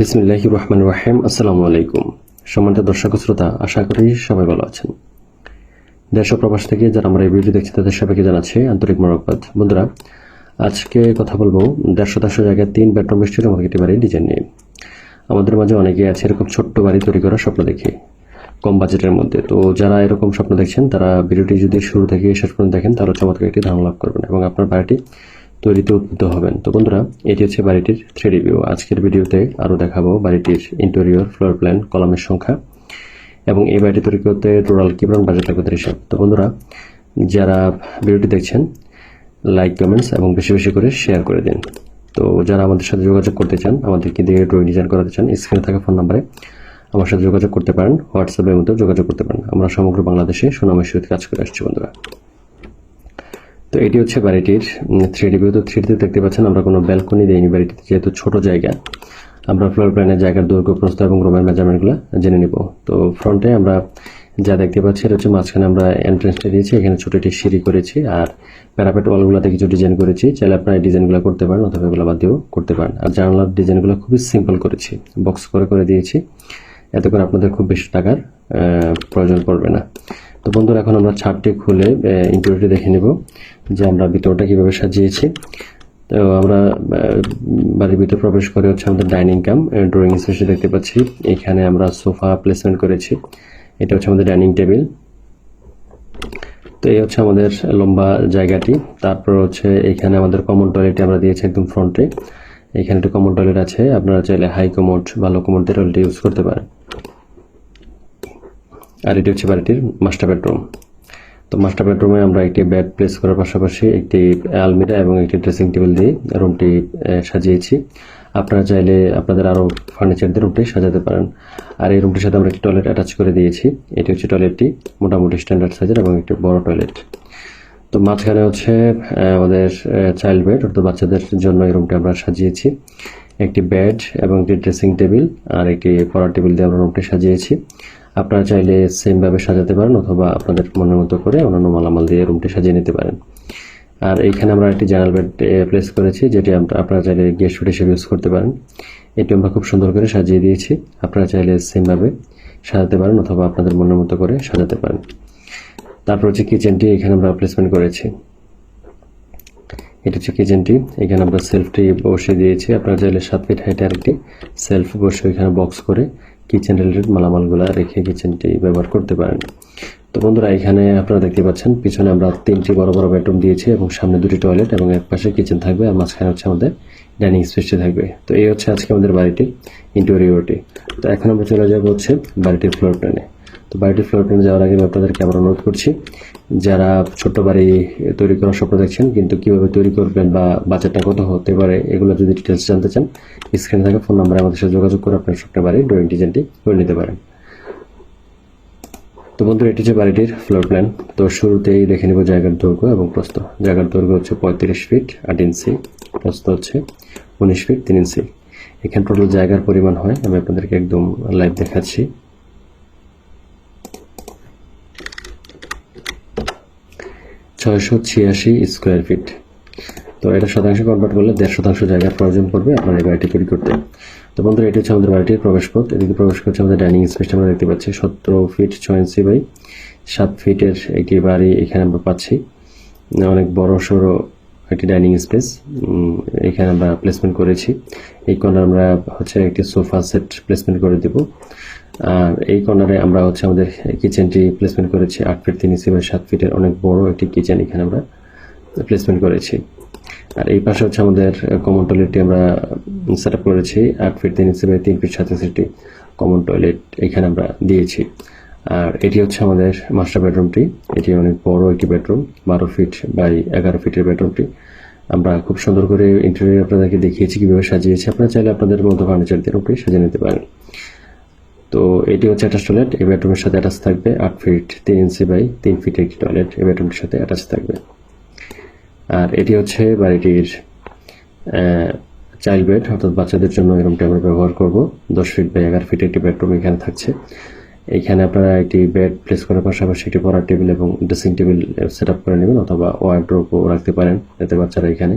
বিসমিল্লাহ রহমান রাহিম আসসালামু আলাইকুম। সম্মানিত দর্শক শ্রোতা, আশা করি সবাই ভালো আছেন। দেশ প্রবাস থেকে যারা আমরা এই ভিডিও দেখছি তাদের সবাইকে জানাচ্ছি আন্তরিক মোরকবাদ বন্ধুরা, আজকে কথা বলব দেড় শতাংশ জায়গায় তিন বেডরুম বিশিষ্ট মার্কেটি বাড়ির ডিজাইন নিয়ে। আমাদের মাঝে অনেকেই আছে এরকম ছোট্ট বাড়ি তৈরি করার স্বপ্ন দেখে, কম বাজেটের মধ্যে। তো যারা এরকম স্বপ্ন দেখছেন, তারা ভিডিওটি যদি শুরু থেকে শেষ পর্যন্ত দেখেন, তাহলে চমৎকার একটি ধারণা লাভ করবেন এবং আপনার বাড়িটি তৈরিতে উদ্বুদ্ধ হবেন। তো বন্ধুরা, এটি হচ্ছে বাড়িটির থ্রি রিভিউ আজকের ভিডিওতে আরও দেখাবো বাড়িটির ইন্টেরিয়র ফ্লোর প্ল্যান কলামের সংখ্যা এবং এই বাড়িটি তৈরি করতে টোটাল কি পরিমাণ বাজেট লাগবে তার হিসাব। তো বন্ধুরা, যারা ভিডিওটি দেখছেন লাইক কমেন্টস এবং বেশি বেশি করে শেয়ার করে দিন। তো যারা আমাদের সাথে যোগাযোগ করতে চান আমাদেরকে দিয়ে ড্রয়িং ডিজাইন করাতে চান স্ক্রিনে থাকা ফোন নাম্বারে আমার সাথে যোগাযোগ করতে পারেন হোয়াটসঅ্যাপের মধ্যেও যোগাযোগ করতে পারেন। আমরা সমগ্র বাংলাদেশে সুনামের সহিত কাজ করে আসছি বন্ধুরা। তো এটি হচ্ছে বাড়িটির থ্রি ডি ভিউ তো থ্রি দেখতে পাচ্ছেন আমরা কোনো ব্যালকনি দেইনি বাড়িটিতে, যেহেতু ছোট জায়গা। আমরা ফ্লোর প্ল্যানের জায়গার দৈর্ঘ্য, প্রস্থ এবং রুমের মেজারমেন্টগুলো জেনে নিব। তো ফ্রন্টে আমরা যা দেখতে পাচ্ছি, এটা হচ্ছে মাঝখানে আমরা এন্ট্রেন্সটা দিয়েছি। এখানে ছোট একটি সিঁড়ি করেছি আর প্যারাপেট ওয়ালগুলোতে কিছু ডিজাইন করেছি। চাইলে আপনারা এই ডিজাইনগুলো করতে পারেন অথবা এগুলো বাদ দিয়েও করতে পারেন। আর জানালার ডিজাইনগুলো খুবই সিম্পল করেছি। বক্স করে করে দিয়েছি। এতে করে আপনাদের খুব বেশি টাকার প্রয়োজন পড়বে না। তো বন্ধুরা, এখন আমরা ছাদটি খুলে ইন্টেরিয়রটি দেখে নেব যে আমরা ভিতরটা কীভাবে সাজিয়েছি। তো আমরা বাড়ির ভিতরে প্রবেশ করে হচ্ছে আমাদের ডাইনিং কাম ড্রয়িং স্পেসে দেখতে পাচ্ছি। এখানে আমরা সোফা প্লেসমেন্ট করেছি। এটা হচ্ছে আমাদের ডাইনিং টেবিল তো এই হচ্ছে আমাদের লম্বা জায়গাটি। তারপর হচ্ছে এখানে আমাদের কমন টয়লেটটি আমরা দিয়েছি একদম ফ্রন্টে এখানে একটা কমন টয়লেট আছে। আপনারা চাইলে হাই কমোড ভালো কমোড দিয়ে টয়লেট ইউজ করতে পারেন। আর এটি হচ্ছে বাড়িটির মাস্টার বেডরুম তো মাস্টার বেডরুমে আমরা একটি বেড প্লেস করার পাশাপাশি একটি আলমিরা এবং একটি ড্রেসিং টেবিল দিয়ে রুমটি সাজিয়েছি। আপনারা চাইলে আপনাদের আরও ফার্নিচার দিয়ে রুমটি সাজাতে পারেন। আর এই রুমটির সাথে আমরা একটি টয়লেট অ্যাটাচ করে দিয়েছি। এটি হচ্ছে টয়লেটটি মোটামুটি স্ট্যান্ডার্ড সাইজের এবং একটি বড় টয়লেট তো মাঝখানে হচ্ছে আমাদের চাইল্ড বেড অর্থাৎ বাচ্চাদের জন্য এই রুমটি আমরা সাজিয়েছি। একটি বেড এবং একটি ড্রেসিং টেবিল আর একটি পড়ার টেবিল দিয়ে আমরা রুমটি সাজিয়েছি। আপনারা চাইলে সেমভাবে সাজাতে পারেন অথবা আপনাদের মনের মতো করে অন্যান্য মালামাল দিয়ে রুমটি সাজিয়ে নিতে পারেন। আর এইখানে আমরা একটি জেনারেল বেড প্লেস করেছি, যেটি আপনারা চাইলে গেস্ট বেড হিসেবে ইউজ করতে পারেন। এটি আমরা খুব সুন্দর করে সাজিয়ে দিয়েছি। আপনারা চাইলে সেমভাবে সাজাতে পারেন অথবা আপনাদের মনের মতো করে সাজাতে পারেন। তারপর হচ্ছে কিচেনটি এখানে আমরা প্লেসমেন্ট করেছি। এটা হচ্ছে কিচেনটি এখানে আমরা সেলফটি বসে দিয়েছি। আপনারা চাইলে সাত ফিট হাইটে আরেকটি সেলফ বসে এখানে বক্স করে কিচেন রিলেটেড মালামালগুলো রেখে কিচেনটি ব্যবহার করতে পারেন। তো বন্ধুরা, এখানে আপনারা দেখতে পাচ্ছেন, পিছনে আমরা তিনটি বড় বড় বেডরুম দিয়েছি এবং সামনে দুটি টয়লেট এবং এক পাশে কিচেন থাকবে আর মাঝখানে হচ্ছে আমাদের ডাইনিং স্পেসটি থাকবে। তো এই হচ্ছে আজকে আমাদের বাড়িটি ইন্টেরিয়রটি তো এখন আমরা চলে যাব হচ্ছে বাড়িটির ফ্লোর প্ল্যানে তো বাড়িটির ফ্লোর প্ল্যানে যাওয়ার আগে আমি আপনাদেরকে আবার অনুরোধ করছি যারা ছোট্ট বাড়ি তৈরি করার স্বপ্ন দেখছেন, কিন্তু কীভাবে তৈরি করবেন বা বাজেটটা কত হতে পারে, এগুলো যদি ডিটেলস জানতে চান স্ক্রিনে থাকা ফোন নাম্বারে আমাদের সাথে যোগাযোগ করে আপনার স্বপ্নের বাড়ি, ড্রয়িং ডিজাইনটি করে নিতে পারেন। তো বন্ধুরা, এটি হচ্ছে বাড়িটির ফ্লোর প্ল্যান তো শুরুতেই দেখে নেব জায়গার দৈর্ঘ্য এবং প্রস্থ। জায়গার দৈর্ঘ্য হচ্ছে পঁয়ত্রিশ ফিট আট ইঞ্চি প্রস্থ হচ্ছে উনিশ ফিট তিন ইঞ্চি এখানে টোটাল জায়গার পরিমাণ হয়, আমি আপনাদেরকে একদম লাইভ দেখাচ্ছি। ছয়শো ছিয়াশি স্কোয়ার ফিট। তো এটা শতাংশ কনভার্ট করলে দেড় শতাংশ জায়গার প্রয়োজন পড়বে আপনার এই বাড়িটি তৈরি করতে। তো বন্ধুরা, এটি হচ্ছে আমাদের বাড়িটির প্রবেশপথ। এদিকে প্রবেশ করছে আমাদের ডাইনিং স্পেসটা আমরা দেখতে পাচ্ছি। সতেরো ফিট ছয় ইঞ্চি বাই সাত ফিটের একটি বাড়ি এখানে আমরা পাচ্ছি। অনেক বড় সড়ো একটি ডাইনিং স্পেস এখানে আমরা প্লেসমেন্ট করেছি। এই কর্নার আমরা হচ্ছে একটি সোফা সেট প্লেসমেন্ট করে দেব। আর এই কর্নারে আমরা হচ্ছে আমাদের কিচেনটি প্লেসমেন্ট করেছি। আট ফিট তিন ইঞ্চি বা সাত ফিটের অনেক বড় একটি কিচেন এখানে আমরা প্লেসমেন্ট করেছি। আর এই পাশে হচ্ছে আমাদের কমন টয়লেটটি আমরা সেট আপ করেছি। আট ফিট তিন ইঞ্চি বাই তিন ফিট সাত ইঞ্চি কমন টয়লেট এখানে আমরা দিয়েছি। আর এটি হচ্ছে আমাদের মাস্টার বেডরুমটি এটি অনেক বড় একটি বেডরুম বারো ফিট বাই এগারো ফিটের বেডরুমটি আমরা খুব সুন্দর করে ইন্টারভিউ আপনাদেরকে দেখিয়েছি, কীভাবে সাজিয়েছি। আপনারা চাইলে আপনাদের মতো ফার্নিচার দিয়ে সাজিয়ে নিতে পারেন। তো এটি হচ্ছে অ্যাটাচ টয়লেট এই বেডরুমের সাথে অ্যাটাচ থাকবে আট ফিট তিন ইঞ্চি বাই তিন ফিটের একটি টয়লেট এই বেডরুমটির সাথে অ্যাটাচ থাকবে। আর এটি হচ্ছে বাড়িটির চাইল্ড বেড অর্থাৎ বাচ্চাদের জন্য এই রুমটি আমরা ব্যবহার করব। দশ ফিট বাই এগারো ফিট একটি বেডরুম এখানে থাকছে। এখানে আপনারা একটি বেড প্লেস করার পাশাপাশি একটি পড়ার টেবিল এবং ড্রেসিং টেবিল সেট আপ করে নেবেন অথবা ওয়ার্ড্রোপও রাখতে পারেন, যাতে বাচ্চারা এখানে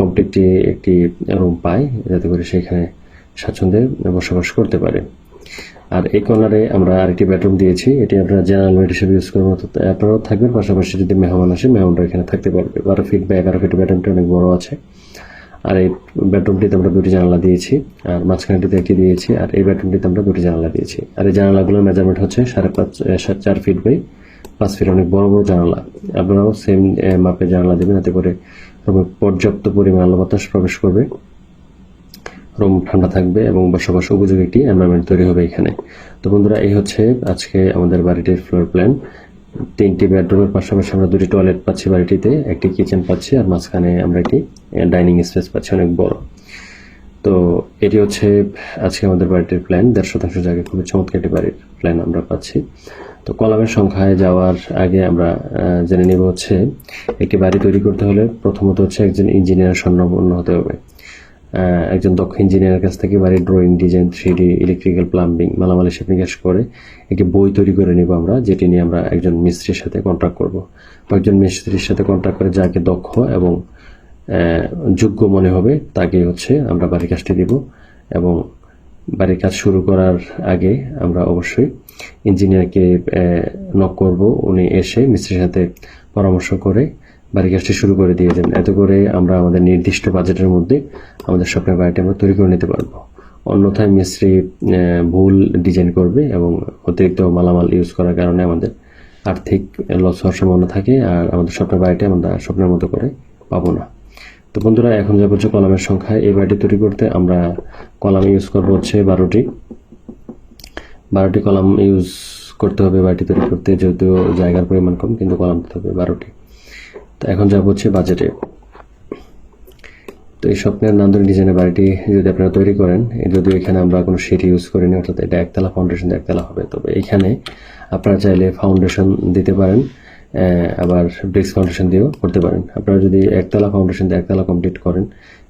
কমপ্লিটলি একটি রুম পায়, যাতে করে সেখানে স্বাচ্ছন্দ্যে বসবাস করতে পারে। আর এই কর্নারে আমরা আরেকটি বেডরুম দিয়েছি। এটি আপনারা জেনারেল বেড হিসেবে ইউজ করার মতো আপনারাও থাকবেন। পাশাপাশি যদি মেহমান আসে, মেহমানরা এখানে থাকতে পারবে। বারো ফিট বা এগারো ফিট বেডরুমটি অনেক বড় আছে। আর এই বেডরুমটিতে আমরা দুটি জানালা দিয়েছি। আর মাঝখানটিতে একটি দিয়েছি। আর এই বেডরুমটিতে আমরা দুটি জানালা দিয়েছি। আর এই জানালাগুলোর মেজারমেন্ট হচ্ছে সাড়ে পাঁচ চার ফিট বাই পাঁচ ফিট অনেক বড় বড় জানালা। আপনারাও সেম মাপের জানালা দেবেন। এতে করে পর্যাপ্ত পরিমাণ আলো বাতাস প্রবেশ করবে। রুম ঠান্ডা থাকবে এবং বসবাস উপযোগী একটি এনভায়রনমেন্ট তৈরি হবে এখানে। তো বন্ধুরা, এই হচ্ছে আজকে আমাদের বাড়িটির ফ্লোর প্ল্যান তিনটি বেডরুমের পাশাপাশি আমরা দুটি টয়লেট পাচ্ছি বাড়িটিতে, একটি কিচেন পাচ্ছি, আর মাঝখানে আমরা একটি ডাইনিং স্পেস পাচ্ছি, অনেক বড়। তো এটি হচ্ছে আজকে আমাদের বাড়িটির প্ল্যান দেড় শতাংশ জায়গায় খুবই চমৎকার একটি বাড়ির প্ল্যান আমরা পাচ্ছি। তো কলামের সংখ্যায় যাওয়ার আগে আমরা জেনে নেব হচ্ছে, একটি বাড়ি তৈরি করতে হলে প্রথমত হচ্ছে একজন ইঞ্জিনিয়ার স্বর্ণপন্ন হতে হবে। একজন দক্ষ ইঞ্জিনিয়ারের কাছ থেকে বাড়ির drawing design three D electrical plumbing মালামাল হিসেব নিকাশ করে একটি বই তৈরি করে নিব আমরা, যেটি নিয়ে আমরা একজন মিস্ত্রির সাথে কন্ট্রাক্ট করব। বা একজন মিস্ত্রির সাথে কন্ট্রাক্ট করে যাকে দক্ষ এবং যোগ্য মনে হবে, তাকে হচ্ছে আমরা বাড়ির কাজটি দিব এবং বাড়ির কাজ শুরু করার আগে আমরা অবশ্যই ইঞ্জিনিয়ারকে নক করব। উনি এসে মিস্ত্রির সাথে পরামর্শ করে বাড়ির কাজটি শুরু করে দিয়ে দেন এত করে আমরা আমাদের নির্দিষ্ট বাজেটের মধ্যে আমাদের স্বপ্নের বাড়িটি আমরা তৈরি করে নিতে পারব। অন্যথায় মিস্ত্রি ভুল ডিজাইন করবে এবং অতিরিক্ত মালামাল ইউজ করার কারণে আমাদের আর্থিক লস হওয়ার সম্ভাবনা থাকে আর আমাদের স্বপ্নের বাড়িটি আমরা স্বপ্নের মতো করে পাবো না। তো বন্ধুরা, এখন যা বলছে কলামের সংখ্যা। এই বাড়িটি তৈরি করতে আমরা কলাম ইউজ করব হচ্ছে বারোটি। বারোটি কলাম ইউজ করতে হবে বাড়িটি তৈরি করতে, যেহেতু জায়গার পরিমাণ কম, কিন্তু কলাম দিতে হবে বারোটি। তো এখন যা হচ্ছে বাজেটে। তো এই স্বপ্নের নান্দনিক ডিজাইনের বাড়িটি যদি আপনারা তৈরি করেন যদিও এখানে আমরা কোনো সিট ইউজ করিনি, অর্থাৎ এটা একতলা ফাউন্ডেশন একতলা হবে। তবে এখানে আপনারা চাইলে ফাউন্ডেশন দিতে পারেন আবার ব্রিক্স ফাউন্ডেশন দিয়েও করতে পারেন। আপনারা যদি একতলা ফাউন্ডেশন দিয়ে একতলা কমপ্লিট করেন,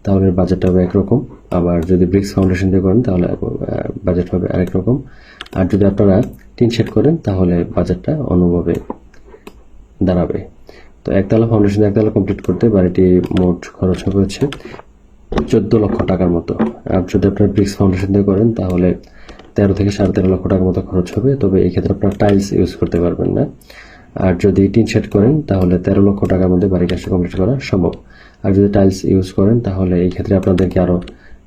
তাহলে বাজেটটা হবে একরকম। আবার যদি ব্রিক্স ফাউন্ডেশন দিয়ে করেন, তাহলে বাজেট হবে আরেক রকম। আর যদি আপনারা টিন শেড করেন, তাহলে বাজেটটা অন্যভাবে দাঁড়াবে। তো একতলা ফাউন্ডেশন একতলা কমপ্লিট করতে বাড়িটি মোট খরচ হবে হচ্ছে চোদ্দ লক্ষ টাকার মতো। আর যদি আপনার ব্রিক্স ফাউন্ডেশন দিয়ে করেন, তাহলে তেরো থেকে সাড়ে তেরো লক্ষ টাকার মতো খরচ হবে। তবে এই ক্ষেত্রে আপনার টাইলস ইউজ করতে পারবেন না। আর যদি টিন শেড করেন, তাহলে তেরো লক্ষ টাকার মধ্যে বাড়ির কাজটা কমপ্লিট করা সম্ভব। আর যদি টাইলস ইউজ করেন, তাহলে এই ক্ষেত্রে আপনাদেরকে আরও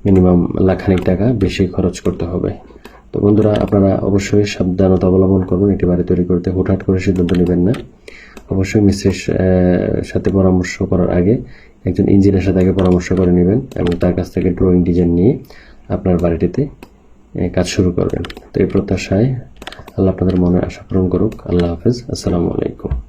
মিনিমাম লাখানিক টাকা বেশি খরচ করতে হবে। তো বন্ধুরা, আপনারা অবশ্যই সাবধানতা অবলম্বন করবেন। একটি বাড়ি তৈরি করতে হুটহাট করে সিদ্ধান্ত নেবেন না। অবশ্যই মিস্ত্রির সাথে পরামর্শ করার আগে একজন ইঞ্জিনিয়ার সাথে আগে পরামর্শ করে নেবেন এবং তার কাছ থেকে ড্রয়িং ডিজাইন নিয়ে আপনার বাড়িটিতে কাজ শুরু করবেন। তো এই প্রত্যাশায় আল্লাহ আপনাদের মনে আশা পূরণ করুক। আল্লাহ হাফেজ। আসসালামু আলাইকুম।